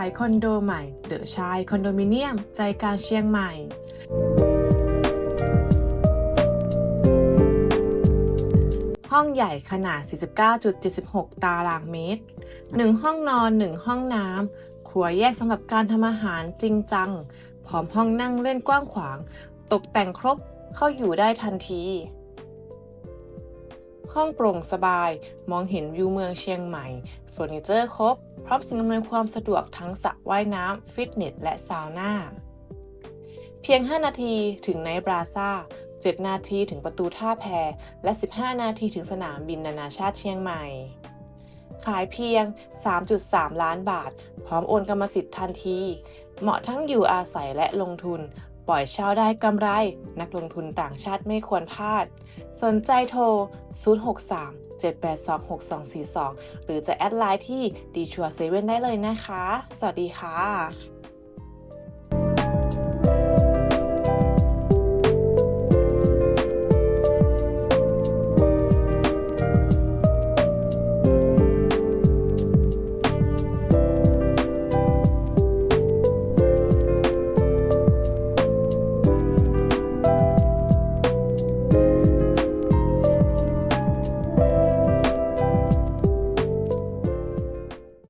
ายคอนโดใหม่เดอะชายคอนโดมิเนียม ใจกลางเชียงใหม่ห้องใหญ่ขนาด 49.76 ตารางเมตร 1 ห้องนอน 1 ห้องน้ำครัวแยกสำหรับการทำอาหารจริงจัง พร้อมห้องนั่งเล่นกว้างขวาง ตกแต่งครบเข้าอยู่ได้ทันที ห้องโปร่งสบาย มองเห็นวิวเมืองเชียงใหม่เฟอร์นิเจอร์ครบ พร้อมสิ่งอำนวยความสะดวกทั้งสระว่ายน้ำฟิตเนส และซาวน่า เพียง 5 นาทีถึงไนท์บราซ่า 7 นาทีถึงประตูท่าแพและ 15 นาทีถึงสนามบินนานาชาติเชียงใหม่ ขายเพียง 3.3 ล้านบาท พร้อมโอนกรรมสิทธิ์ทันที เหมาะทั้งอยู่อาศัยและลงทุนปล่อยเช่าได้กำไร นักลงทุนต่างชาติไม่ควรพลาด สนใจโทร 063 782 6242 หรือจะแอดไลน์ที่ดีชัวเซเว่นได้เลยนะคะ สวัสดีค่ะ